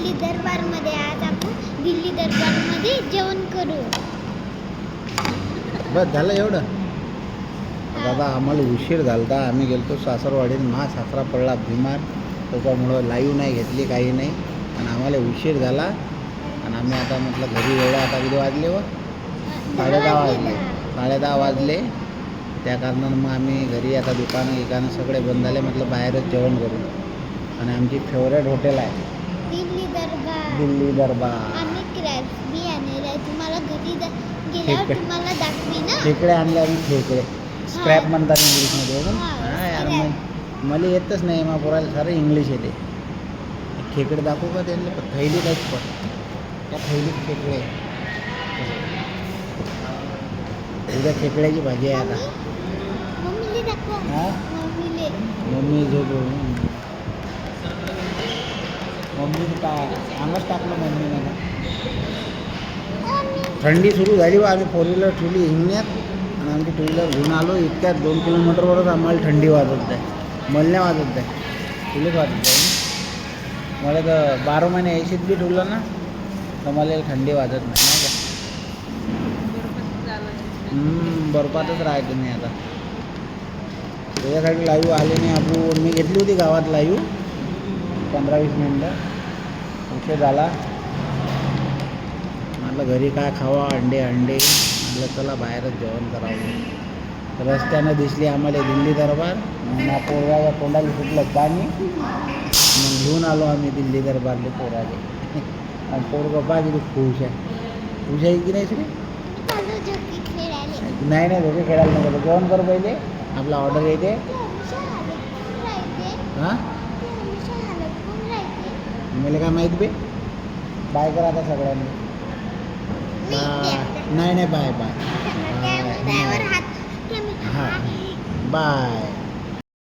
दरबारमध्ये आज आपण दिल्ली दरबारमध्ये जेवण करू. बस झालं एवढं? दादा आम्हाला उशीर झालता. आम्ही गेलतो सासरवाडीत. मा सासरा पडला बिमार. त्याच्यामुळं लाईव्ह नाही घेतली काही नाही. आणि आम्हाला उशीर झाला. आणि आम्ही आता म्हटलं घरी एवढं आता किती वाजले व साडेदहा वाजले साडेदहा वाजले. त्या कारणानं मग आम्ही घरी आता दुकानं गिकानं सगळे बंद झाले. म्हटलं बाहेरच जेवण करू. आणि आमची फेवरेट हॉटेल आहे. दिल्ली दिल्ली दरबार. आम्ही क्रॅप्स बी आणलेले आहे. तुम्हाला घरी जा- गेल्यावर खेकडे. तुम्हाला दाखवी ना. खेकडे आणले आम्ही खेकडे स्क्रॅप म्हणतात इंग्लिशमध्ये ना? हा, यार scrap. मग मला येतच नाही मग पोराला सारं इंग्लिश येते. खेकडे दाखवू का त्यांना? पण थैलीत आहेत पण. त्या थैलीत खेकडे आहेत. उद्या खेकड्याची भाजी आहे आता. मम्मीले दाखव. हा? मम्मीले. मम्मी झोप मम्मी काय अंगच टाकलं मम्मीने. थंडी सुरू झाली व आम्ही फोर व्हीलर ठेवली हिंगण्यात. आणि आमची टू व्हीलर घेऊन आलो इतक्यात दोन किलोमीटरवरच आम्हाला थंडी वाजत आहे मला नाही वाजत आहे तुलाच वाजत ना? मला तर बारा महिने ऐंशीत बी ठेवलं ना तर मला थंडी वाजत नाही नाही का? बर्फातच राहायचं नाही आता. त्याच्यासाठी लाईव्ह आले नाही आपण मी घेतली होती गावात लाईव्ह पंधरा वीस मिनटं. उशीर झाला. म्हटलं घरी काय खावा अंडे अंडे. म्हटलं चला बाहेरच जेवण करावं. रस्त्यानं दिसली आम्हाला दिल्ली दरबार. मग पोराच्या तोंडाला सुटलं पाणी. मग घेऊन आलो आम्ही दिल्ली दरबारले पोराले. आणि पोरगं किती खुश आहे. खुश आहे की नाही नाही नाही दोघे खेळायला नको. जेवण कर पहिले. आपला ऑर्डर येते. हां? मला काय माहीत बे? बाय करा आता सगळ्यांनी. नाही नाही बाय बाय हां. बाय